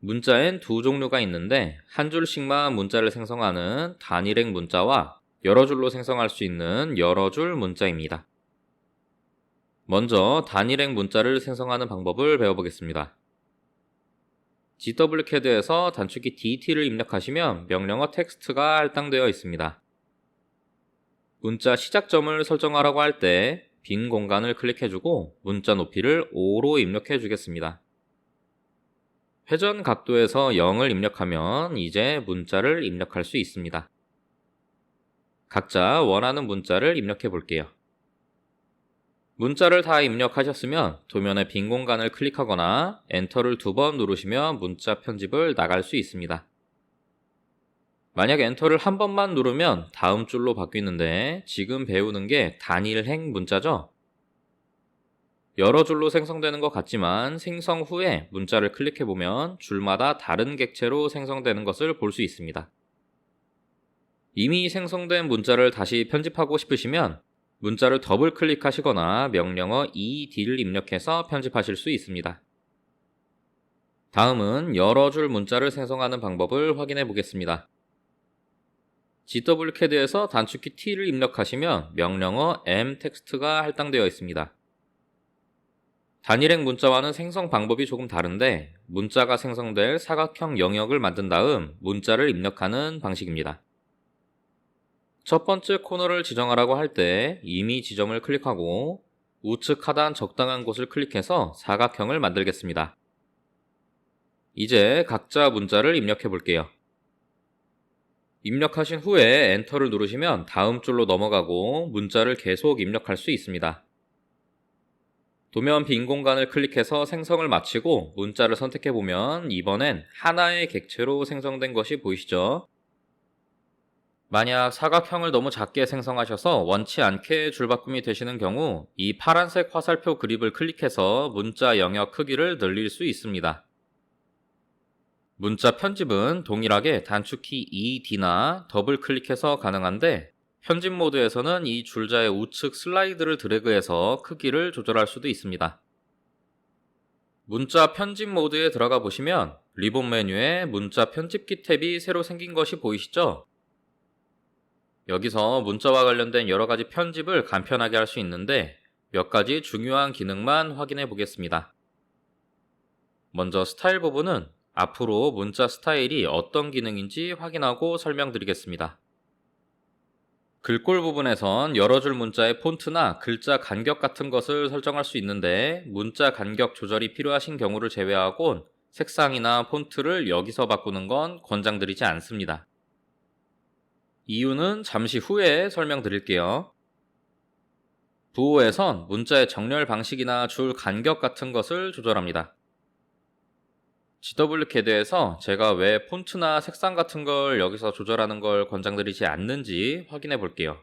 문자엔 두 종류가 있는데 한 줄씩만 문자를 생성하는 단일행 문자와 여러 줄로 생성할 수 있는 여러 줄 문자입니다. 먼저 단일행 문자를 생성하는 방법을 배워보겠습니다. GWCAD에서 단축키 DT를 입력하시면 명령어 텍스트가 할당되어 있습니다. 문자 시작점을 설정하라고 할 때 빈 공간을 클릭해주고 문자 높이를 5로 입력해 주겠습니다. 회전 각도에서 0을 입력하면 이제 문자를 입력할 수 있습니다. 각자 원하는 문자를 입력해 볼게요. 문자를 다 입력하셨으면 도면의 빈 공간을 클릭하거나 엔터를 두 번 누르시면 문자 편집을 나갈 수 있습니다. 만약 엔터를 한 번만 누르면 다음 줄로 바뀌는데 지금 배우는 게 단일행 문자죠? 여러 줄로 생성되는 것 같지만 생성 후에 문자를 클릭해보면 줄마다 다른 객체로 생성되는 것을 볼 수 있습니다. 이미 생성된 문자를 다시 편집하고 싶으시면 문자를 더블 클릭하시거나 명령어 ed를 입력해서 편집하실 수 있습니다. 다음은 여러 줄 문자를 생성하는 방법을 확인해 보겠습니다. GWCAD에서 단축키 T를 입력하시면 명령어 M 텍스트가 할당되어 있습니다. 단일행 문자와는 생성 방법이 조금 다른데 문자가 생성될 사각형 영역을 만든 다음 문자를 입력하는 방식입니다. 첫 번째 코너를 지정하라고 할 때 이미 지점을 클릭하고 우측 하단 적당한 곳을 클릭해서 사각형을 만들겠습니다. 이제 각자 문자를 입력해 볼게요. 입력하신 후에 엔터를 누르시면 다음 줄로 넘어가고 문자를 계속 입력할 수 있습니다. 도면 빈 공간을 클릭해서 생성을 마치고 문자를 선택해 보면 이번엔 하나의 객체로 생성된 것이 보이시죠? 만약 사각형을 너무 작게 생성하셔서 원치 않게 줄바꿈이 되시는 경우 이 파란색 화살표 그립을 클릭해서 문자 영역 크기를 늘릴 수 있습니다. 문자 편집은 동일하게 단축키 ED나 더블 클릭해서 가능한데 편집 모드에서는 이 줄자의 우측 슬라이드를 드래그해서 크기를 조절할 수도 있습니다. 문자 편집 모드에 들어가 보시면 리본 메뉴에 문자 편집기 탭이 새로 생긴 것이 보이시죠? 여기서 문자와 관련된 여러 가지 편집을 간편하게 할 수 있는데 몇 가지 중요한 기능만 확인해 보겠습니다. 먼저 스타일 부분은 앞으로 문자 스타일이 어떤 기능인지 확인하고 설명드리겠습니다. 글꼴 부분에선 여러 줄 문자의 폰트나 글자 간격 같은 것을 설정할 수 있는데 문자 간격 조절이 필요하신 경우를 제외하곤 색상이나 폰트를 여기서 바꾸는 건 권장드리지 않습니다. 이유는 잠시 후에 설명드릴게요. 부호에선 문자의 정렬 방식이나 줄 간격 같은 것을 조절합니다. GWCAD에서 제가 왜 폰트나 색상 같은 걸 여기서 조절하는 걸 권장드리지 않는지 확인해 볼게요.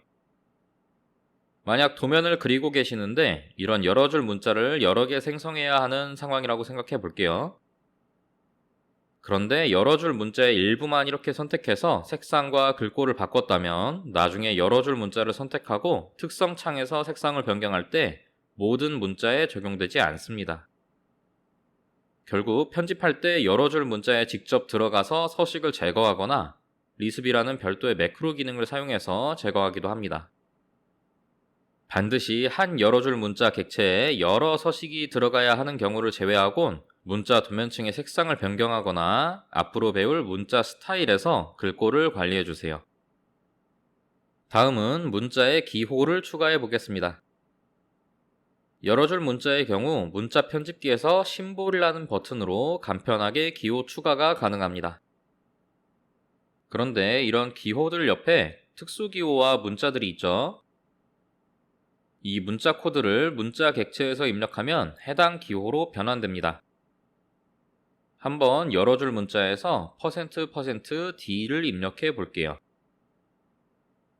만약 도면을 그리고 계시는데 이런 여러 줄 문자를 여러 개 생성해야 하는 상황이라고 생각해 볼게요. 그런데 여러 줄 문자의 일부만 이렇게 선택해서 색상과 글꼴을 바꿨다면 나중에 여러 줄 문자를 선택하고 특성 창에서 색상을 변경할 때 모든 문자에 적용되지 않습니다. 결국 편집할 때 여러 줄 문자에 직접 들어가서 서식을 제거하거나 리습이라는 별도의 매크로 기능을 사용해서 제거하기도 합니다. 반드시 한 여러 줄 문자 객체에 여러 서식이 들어가야 하는 경우를 제외하곤 문자 도면층의 색상을 변경하거나 앞으로 배울 문자 스타일에서 글꼴을 관리해 주세요. 다음은 문자의 기호를 추가해 보겠습니다. 여러 줄 문자의 경우 문자 편집기에서 심볼이라는 버튼으로 간편하게 기호 추가가 가능합니다. 그런데 이런 기호들 옆에 특수 기호와 문자들이 있죠. 이 문자 코드를 문자 객체에서 입력하면 해당 기호로 변환됩니다. 한번 여러 줄 문자에서 %%D를 입력해 볼게요.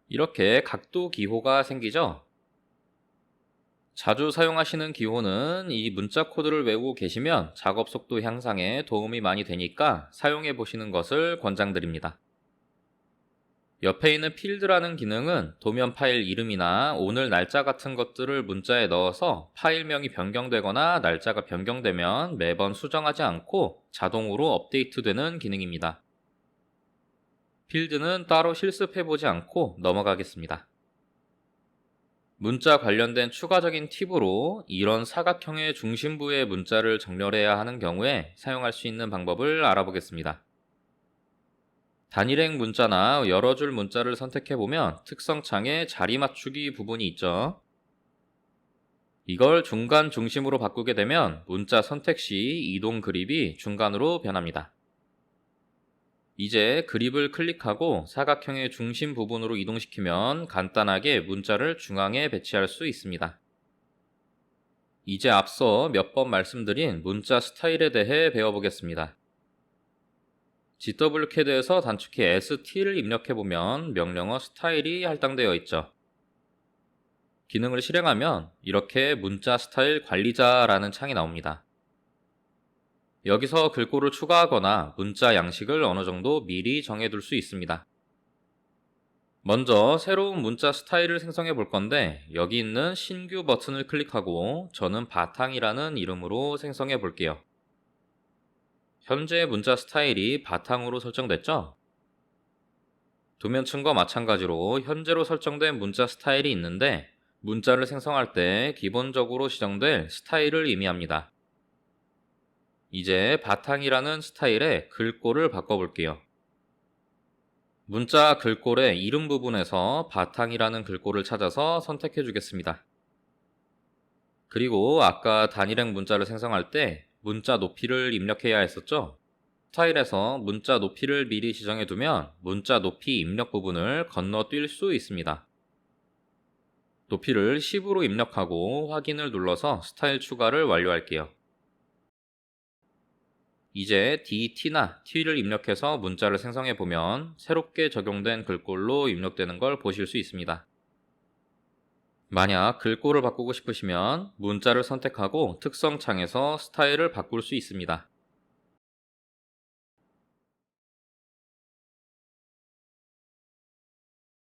이렇게 각도 기호가 생기죠? 자주 사용하시는 기호는 이 문자 코드를 외우고 계시면 작업 속도 향상에 도움이 많이 되니까 사용해 보시는 것을 권장드립니다. 옆에 있는 필드라는 기능은 도면 파일 이름이나 오늘 날짜 같은 것들을 문자에 넣어서 파일명이 변경되거나 날짜가 변경되면 매번 수정하지 않고 자동으로 업데이트되는 기능입니다. 필드는 따로 실습해보지 않고 넘어가겠습니다. 문자 관련된 추가적인 팁으로 이런 사각형의 중심부에 문자를 정렬해야 하는 경우에 사용할 수 있는 방법을 알아보겠습니다. 단일행 문자나 여러 줄 문자를 선택해보면 특성창에 자리 맞추기 부분이 있죠. 이걸 중간 중심으로 바꾸게 되면 문자 선택 시 이동 그립이 중간으로 변합니다. 이제 그립을 클릭하고 사각형의 중심 부분으로 이동시키면 간단하게 문자를 중앙에 배치할 수 있습니다. 이제 앞서 몇 번 말씀드린 문자 스타일에 대해 배워보겠습니다. GWCAD에서 단축키 ST를 입력해보면 명령어 스타일이 할당되어 있죠. 기능을 실행하면 이렇게 문자 스타일 관리자라는 창이 나옵니다. 여기서 글꼴을 추가하거나 문자 양식을 어느 정도 미리 정해둘 수 있습니다. 먼저 새로운 문자 스타일을 생성해 볼 건데 여기 있는 신규 버튼을 클릭하고 저는 바탕이라는 이름으로 생성해 볼게요. 현재 문자 스타일이 바탕으로 설정됐죠? 도면층과 마찬가지로 현재로 설정된 문자 스타일이 있는데 문자를 생성할 때 기본적으로 지정될 스타일을 의미합니다. 이제 바탕이라는 스타일의 글꼴을 바꿔볼게요. 문자 글꼴의 이름 부분에서 바탕이라는 글꼴을 찾아서 선택해 주겠습니다. 그리고 아까 단일행 문자를 생성할 때 문자 높이를 입력해야 했었죠? 스타일에서 문자 높이를 미리 지정해 두면 문자 높이 입력 부분을 건너뛸 수 있습니다. 높이를 10으로 입력하고 확인을 눌러서 스타일 추가를 완료할게요. 이제 D, T나 T를 입력해서 문자를 생성해 보면 새롭게 적용된 글꼴로 입력되는 걸 보실 수 있습니다. 만약 글꼴을 바꾸고 싶으시면 문자를 선택하고 특성창에서 스타일을 바꿀 수 있습니다.